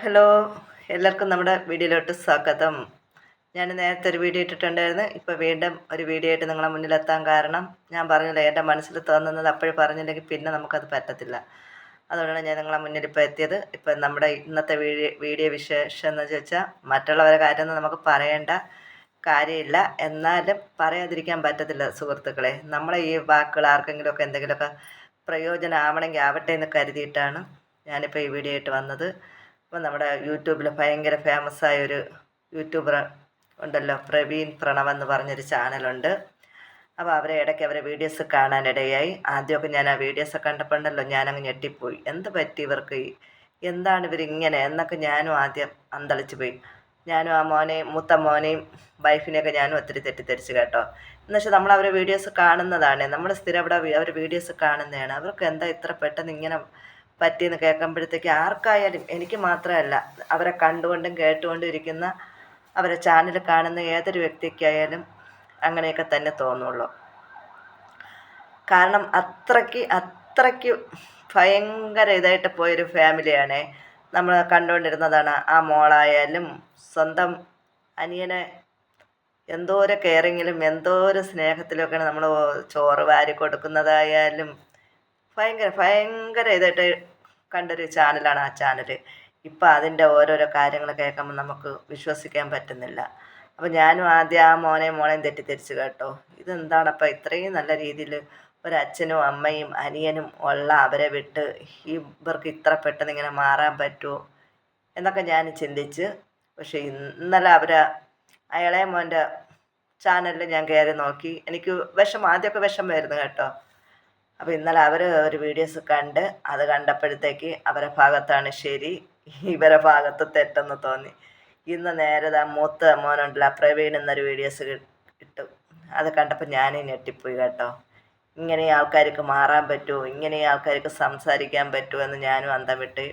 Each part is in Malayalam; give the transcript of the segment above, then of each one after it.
ഹലോ എല്ലാവർക്കും നമ്മുടെ വീഡിയോയിലോട്ട് സ്വാഗതം. ഞാൻ നേരത്തെ ഒരു വീഡിയോ ഇട്ടിട്ടുണ്ടായിരുന്നു. ഇപ്പോൾ വീണ്ടും ഒരു വീഡിയോ ആയിട്ട് നിങ്ങളെ മുന്നിലെത്താൻ കാരണം ഞാൻ പറഞ്ഞില്ല എന്റെ മനസ്സിൽ തോന്നുന്നത് അപ്പോഴും പറഞ്ഞില്ലെങ്കിൽ പിന്നെ നമുക്കത് പറ്റത്തില്ല. അതുകൊണ്ടാണ് ഞാൻ നിങ്ങളെ മുന്നിൽ ഇപ്പോൾ എത്തിയത്. ഇപ്പം നമ്മുടെ ഇന്നത്തെ വീഡിയോ വീഡിയോ വിശേഷം എന്ന് ചോദിച്ചാൽ മറ്റുള്ളവരെ കാര്യമൊന്നും നമുക്ക് പറയേണ്ട കാര്യമില്ല. എന്നാലും പറയാതിരിക്കാൻ പറ്റത്തില്ല സുഹൃത്തുക്കളെ. നമ്മളെ ഈ വാക്കുകൾ ആർക്കെങ്കിലുമൊക്കെ എന്തെങ്കിലുമൊക്കെ പ്രയോജനമാവണമെങ്കിൽ ആവട്ടെ എന്ന് കരുതിയിട്ടാണ് ഞാനിപ്പോൾ ഈ വീഡിയോ ആയിട്ട് വന്നത്. അപ്പോൾ നമ്മുടെ യൂട്യൂബിൽ ഭയങ്കര ഫേമസ് ആയ ഒരു യൂട്യൂബർ ഉണ്ടല്ലോ പ്രവീൺ പ്രണവ് എന്ന് പറഞ്ഞൊരു ചാനലുണ്ട്. അപ്പോൾ അവരെ ഇടയ്ക്ക് അവരെ വീഡിയോസ് കാണാനിടയായി ആദ്യമൊക്കെ ഞാൻ ആ വീഡിയോസ് കണ്ടപ്പോൾ ഉണ്ടല്ലോ ഞാനങ്ങ് ഞെട്ടിപ്പോയി. എന്ത് പറ്റി ഇവർക്ക്? എന്താണ് ഇവരിങ്ങനെ? എന്നൊക്കെ ഞാനും ആദ്യം അന്തളിച്ച് പോയി. ഞാനും ആ മോനെയും മൂത്ത മോനെയും വൈഫിനെയൊക്കെ ഞാനും ഒത്തിരി തെറ്റിദ്ധരിച്ച് കേട്ടോ. എന്നുവെച്ചാൽ നമ്മൾ അവരെ വീഡിയോസ് കാണുന്നതാണ്. നമ്മൾ സ്ഥിരം അവിടെ അവർ വീഡിയോസ് കാണുന്നതാണ്. അവർക്ക് എന്താ ഇത്ര പെട്ടെന്ന് ഇങ്ങനെ പറ്റിയെന്ന് കേൾക്കുമ്പോഴത്തേക്ക് ആർക്കായാലും എനിക്ക് മാത്രമല്ല അവരെ കണ്ടുകൊണ്ടും കേട്ടുകൊണ്ടും ഇരിക്കുന്ന അവരെ ചാനൽ കാണുന്ന ഏതൊരു വ്യക്തിക്കായാലും അങ്ങനെയൊക്കെ തന്നെ തോന്നുള്ളൂ. കാരണം അത്രയ്ക്ക് അത്രയ്ക്ക് ഭയങ്കര ഇതായിട്ട് പോയൊരു ഫാമിലിയാണ് നമ്മൾ കണ്ടുകൊണ്ടിരുന്നതാണ് ആ മോളായാലും സ്വന്തം അനിയനെ എന്തോരം കെയറിങ്ങിലും എന്തോരം സ്നേഹത്തിലൊക്കെയാണ് നമ്മൾ ചോറ് വാരി കൊടുക്കുന്നതായാലും ഭയങ്കര ഭയങ്കര ഇതായിട്ട് കണ്ടൊരു ചാനലാണ് ആ ചാനൽ ഇപ്പം അതിന്റെ ഓരോരോ കാര്യങ്ങൾ കേൾക്കുമ്പോൾ നമുക്ക് വിശ്വസിക്കാൻ പറ്റുന്നില്ല. അപ്പോൾ ഞാനും ആദ്യം ആ മോനെയും മോളെയും തെറ്റിദ്ധരിച്ച് കേട്ടോ. ഇതെന്താണപ്പോൾ ഇത്രയും നല്ല രീതിയിൽ ഒരച്ഛനും അമ്മയും അനിയനും ഉള്ള അവരെ വിട്ട് ഇവർക്ക് ഇത്ര പെട്ടെന്ന് ഇങ്ങനെ മാറാൻ പറ്റുമോ എന്നൊക്കെ ഞാൻ ചിന്തിച്ച് പക്ഷേ ഇന്നലെ അവർ അയാളെ മോന്റെ ചാനലിൽ ഞാൻ കയറി നോക്കി. എനിക്ക് വിഷം ആദ്യമൊക്കെ വിഷം വരുന്നു കേട്ടോ. അപ്പോൾ ഇന്നലെ അവർ ഒരു വീഡിയോസ് കണ്ട് അത് കണ്ടപ്പോഴത്തേക്ക് അവരെ ഭാഗത്താണ് ശരി ഇവരെ ഭാഗത്ത് തെറ്റെന്ന് തോന്നി. ഇന്ന് നേരെ ദാ മൂത്ത മോനുണ്ടല്ലോ പ്രവീൺ എന്നൊരു വീഡിയോസ് ഇട്ടു അത് കണ്ടപ്പോൾ ഞാൻ ഞെട്ടിപ്പോയി കേട്ടോ. ഇങ്ങനെ ആൾക്കാർക്ക് മാറാൻ പറ്റുമോ ഇങ്ങനെ ആൾക്കാർക്ക് സംസാരിക്കാൻ പറ്റുമോ എന്ന് ഞാനും അന്തം വിട്ട്.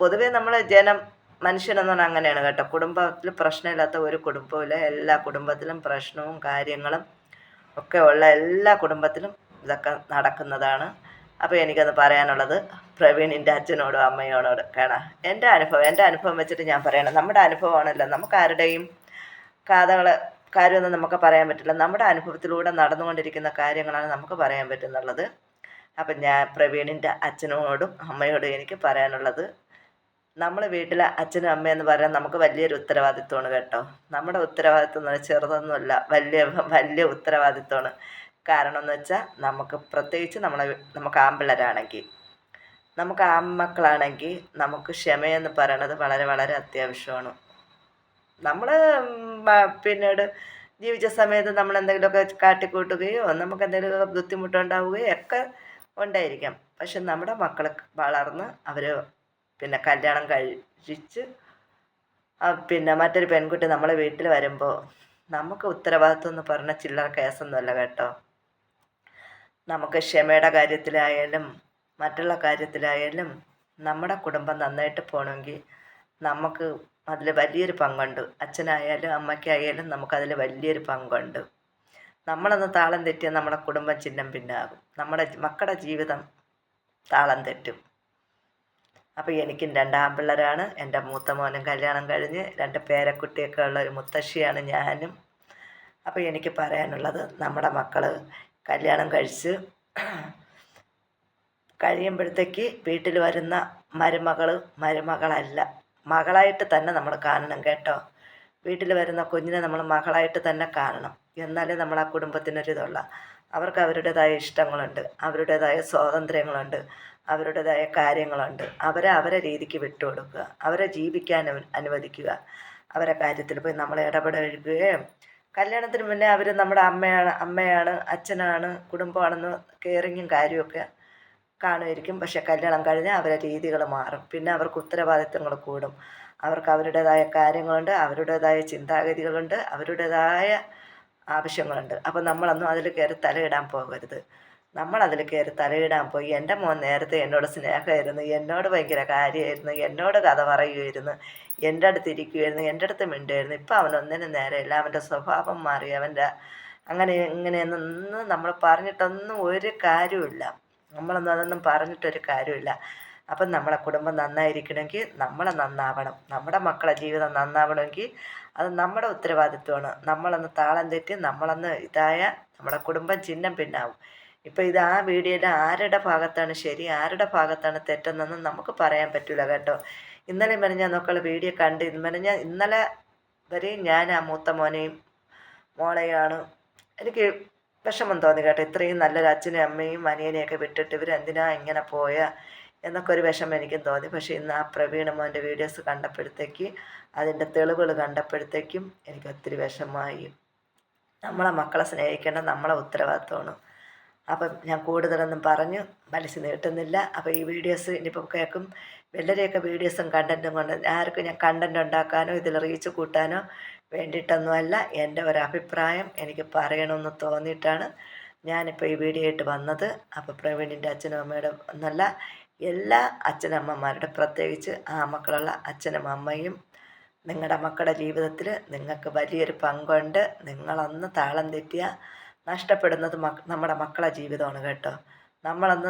പൊതുവേ നമ്മൾ ജനം മനുഷ്യനെന്ന് പറഞ്ഞാൽ അങ്ങനെയാണ് കേട്ടോ. കുടുംബത്തിൽ പ്രശ്നമില്ലാത്ത ഒരു കുടുംബവുമില്ല. എല്ലാ കുടുംബത്തിലും പ്രശ്നവും കാര്യങ്ങളും ഒക്കെ ഉള്ള എല്ലാ കുടുംബത്തിലും ഇതൊക്കെ നടക്കുന്നതാണ്. അപ്പോൾ എനിക്കത് പറയാനുള്ളത് പ്രവീണിന്റെ അച്ഛനോടോ അമ്മയോടോട് കാണാം എന്റെ അനുഭവം എന്റെ അനുഭവം വെച്ചിട്ട് ഞാൻ പറയണം. നമ്മുടെ അനുഭവമാണല്ലോ. നമുക്ക് ആരുടെയും കഥകൾ കാര്യമൊന്നും നമുക്ക് പറയാൻ പറ്റില്ല. നമ്മുടെ അനുഭവത്തിലൂടെ നടന്നുകൊണ്ടിരിക്കുന്ന കാര്യങ്ങളാണ് നമുക്ക് പറയാൻ പറ്റുന്നുള്ളത്. അപ്പം ഞാൻ പ്രവീണിന്റെ അച്ഛനോടും അമ്മയോടും എനിക്ക് പറയാനുള്ളത് നമ്മൾ വീട്ടിലെ അച്ഛനും എന്ന് പറയാൻ നമുക്ക് വലിയൊരു ഉത്തരവാദിത്വമാണ് കേട്ടോ. നമ്മുടെ ഉത്തരവാദിത്വം എന്ന് പറഞ്ഞാൽ ചെറുതൊന്നുമല്ല വലിയ വലിയ ഉത്തരവാദിത്വമാണ്. കാരണം എന്ന് വെച്ചാൽ നമുക്ക് പ്രത്യേകിച്ച് നമ്മളെ നമുക്ക് ആമ്പിള്ളേരാണെങ്കിൽ നമുക്ക് ആൺമക്കളാണെങ്കിൽ നമുക്ക് ക്ഷമയെന്ന് പറയണത് വളരെ വളരെ അത്യാവശ്യമാണ്. നമ്മൾ പിന്നീട് ജീവിച്ച സമയത്ത് നമ്മൾ എന്തെങ്കിലുമൊക്കെ കാട്ടിക്കൂട്ടുകയോ നമുക്ക് എന്തെങ്കിലുമൊക്കെ ബുദ്ധിമുട്ടുണ്ടാവുകയോ ഒക്കെ ഉണ്ടായിരിക്കാം. പക്ഷെ നമ്മുടെ മക്കൾ വളർന്ന് അവർ പിന്നെ കല്യാണം കഴിച്ച് പിന്നെ മറ്റൊരു പെൺകുട്ടി നമ്മളെ വീട്ടിൽ വരുമ്പോൾ നമുക്ക് ഉത്തരവാദിത്വം എന്ന് പറഞ്ഞ ചില്ലറ കേസൊന്നുമല്ല കേട്ടോ. നമുക്ക് ക്ഷമയുടെ കാര്യത്തിലായാലും മറ്റുള്ള കാര്യത്തിലായാലും നമ്മുടെ കുടുംബം നന്നായിട്ട് പോകണമെങ്കിൽ നമുക്ക് അതിൽ വലിയൊരു പങ്കുണ്ട്. അച്ഛനായാലും അമ്മയ്ക്കായാലും നമുക്കതിൽ വലിയൊരു പങ്കുണ്ട്. നമ്മളൊന്ന് താളം തെറ്റിയാൽ നമ്മുടെ കുടുംബം ചിഹ്നം പിന്നാകും. നമ്മുടെ മക്കളുടെ ജീവിതം താളം തെറ്റും. അപ്പോൾ എനിക്കും രണ്ട് ആൺപിള്ളേരാണ്. എന്റെ മൂത്ത മോനും കല്യാണം കഴിഞ്ഞ് രണ്ട് പേരക്കുട്ടിയൊക്കെ ഉള്ള ഒരു മുത്തശ്ശിയാണ് ഞാനും. അപ്പോൾ എനിക്ക് പറയാനുള്ളത് നമ്മുടെ മക്കൾ കല്യാണം കഴിച്ച് കഴിയുമ്പോഴത്തേക്ക് വീട്ടിൽ വരുന്ന മരുമകൾ മരുമകളല്ല. മകളായിട്ട് തന്നെ നമ്മൾ കാണണം കേട്ടോ. വീട്ടിൽ വരുന്ന കുഞ്ഞിനെ നമ്മൾ മകളായിട്ട് തന്നെ കാണണം. എന്നാലേ നമ്മൾ ആ കുടുംബത്തിനൊരിതുള്ള. അവർക്ക് അവരുടേതായ ഇഷ്ടങ്ങളുണ്ട് അവരുടേതായ സ്വാതന്ത്ര്യങ്ങളുണ്ട് അവരുടേതായ കാര്യങ്ങളുണ്ട്. അവരെ അവരെ രീതിക്ക് വിട്ടുകൊടുക്കുക അവരെ ജീവിക്കാൻ അനുവദിക്കുക. അവരെ കാര്യത്തിൽ പോയി നമ്മൾ ഇടപെടുകയും കല്യാണത്തിന് മുന്നേ അവർ നമ്മുടെ അമ്മയാണ് അമ്മയാണ് അച്ഛനാണ് കുടുംബമാണെന്ന് കെയറിങ്ങും കാര്യമൊക്കെ കാണുമായിരിക്കും. പക്ഷെ കല്യാണം കഴിഞ്ഞാൽ അവരെ രീതികൾ മാറും. പിന്നെ അവർക്ക് ഉത്തരവാദിത്തങ്ങൾ കൂടും. അവർക്ക് അവരുടേതായ കാര്യങ്ങളുണ്ട് അവരുടേതായ ചിന്താഗതികളുണ്ട് അവരുടേതായ ആവശ്യങ്ങളുണ്ട്. അപ്പോൾ നമ്മളൊന്നും അതിൽ കയറി തലയിടാൻ പോകരുത്. നമ്മളതിൽ കയറി തലയിടാൻ പോയി. എന്റെ മോൻ നേരത്തെ എന്നോട് സ്നേഹമായിരുന്നു. എന്നോട് ഭയങ്കര കാര്യമായിരുന്നു. എന്നോട് കഥ പറയുമായിരുന്നു. എന്റെ അടുത്ത് ഇരിക്കുമായിരുന്നു. എന്റെ അടുത്ത് മിണ്ടുമായിരുന്നു. ഇപ്പം അവനൊന്നിനും നേരെയില്ല. അവന്റെ സ്വഭാവം മാറി. അവന്റെ അങ്ങനെ ഇങ്ങനെയൊന്നും നമ്മൾ പറഞ്ഞിട്ടൊന്നും ഒരു കാര്യമില്ല നമ്മളൊന്നും അതൊന്നും പറഞ്ഞിട്ടൊരു കാര്യമില്ല അപ്പം നമ്മളെ കുടുംബം നന്നായിരിക്കണമെങ്കിൽ നമ്മൾ നന്നാവണം. നമ്മുടെ മക്കളെ ജീവിതം നന്നാവണമെങ്കിൽ അത് നമ്മുടെ ഉത്തരവാദിത്വമാണ്. നമ്മളൊന്ന് താളം തെറ്റി നമ്മളൊന്ന് ഇതായ നമ്മുടെ കുടുംബം ചിഹ്നം പിന്നാവും. ഇപ്പോൾ ഇത് ആ വീഡിയോയിൽ ആരുടെ ഭാഗത്താണ് ശരി ആരുടെ ഭാഗത്താണ് തെറ്റെന്നൊന്നും നമുക്ക് പറയാൻ പറ്റില്ല കേട്ടോ. ഇന്നലെ മെനഞ്ഞ നോക്കുള്ള വീഡിയോ കണ്ട് മെനഞ്ഞ ഇന്നലെ വരെയും ഞാൻ ആ മൂത്ത മോനെയും മോളെയാണ് എനിക്ക് വിഷമം തോന്നി കേട്ടോ. ഇത്രയും നല്ലൊരു അച്ഛനും അമ്മയും അനിയനെയൊക്കെ വിട്ടിട്ട് ഇവർ എന്തിനാ ഇങ്ങനെ പോയ എന്നൊക്കെ ഒരു വിഷമം എനിക്കും തോന്നി. പക്ഷേ ഇന്ന് ആ പ്രവീണ മോന്റെ വീഡിയോസ് കണ്ടപ്പോഴത്തേക്ക് അതിന്റെ തെളിവുകൾ കണ്ടപ്പോഴത്തേക്കും എനിക്ക് ഒത്തിരി വിഷമമായി. നമ്മളെ മക്കളെ സ്നേഹിക്കേണ്ട നമ്മളെ ഉത്തരവാദിത്വമാണ്. അപ്പം ഞാൻ കൂടുതലൊന്നും പറഞ്ഞു മനസ്സ് നീട്ടുന്നില്ല. അപ്പോൾ ഈ വീഡിയോസ് ഇനിയിപ്പം കേൾക്കും. വല്ലരെയൊക്കെ വീഡിയോസും കണ്ടന്റും കൊണ്ട് ആർക്കും ഞാൻ കണ്ടന്റ് ഉണ്ടാക്കാനോ ഇതിൽ റീച്ച് കൂട്ടാനോ വേണ്ടിയിട്ടൊന്നുമല്ല. എന്റെ ഒരു അഭിപ്രായം എനിക്ക് പറയണമെന്ന് തോന്നിയിട്ടാണ് ഞാനിപ്പോൾ ഈ വീഡിയോ ആയിട്ട് വന്നത്. അപ്പോൾ പ്രവീണിന്റെ അച്ഛനും അമ്മയുടെ എന്നല്ല എല്ലാ അച്ഛനമ്മമാരുടെ പ്രത്യേകിച്ച് ആ മക്കളുള്ള അച്ഛനും അമ്മയും നിങ്ങളുടെ മക്കളുടെ ജീവിതത്തിൽ നിങ്ങൾക്ക് വലിയൊരു പങ്കുണ്ട്. നിങ്ങളൊന്ന് താളം തെറ്റിയാൽ നഷ്ടപ്പെടുന്നത് നമ്മുടെ മക്കളെ ജീവിതമാണ് കേട്ടോ. നമ്മളൊന്ന്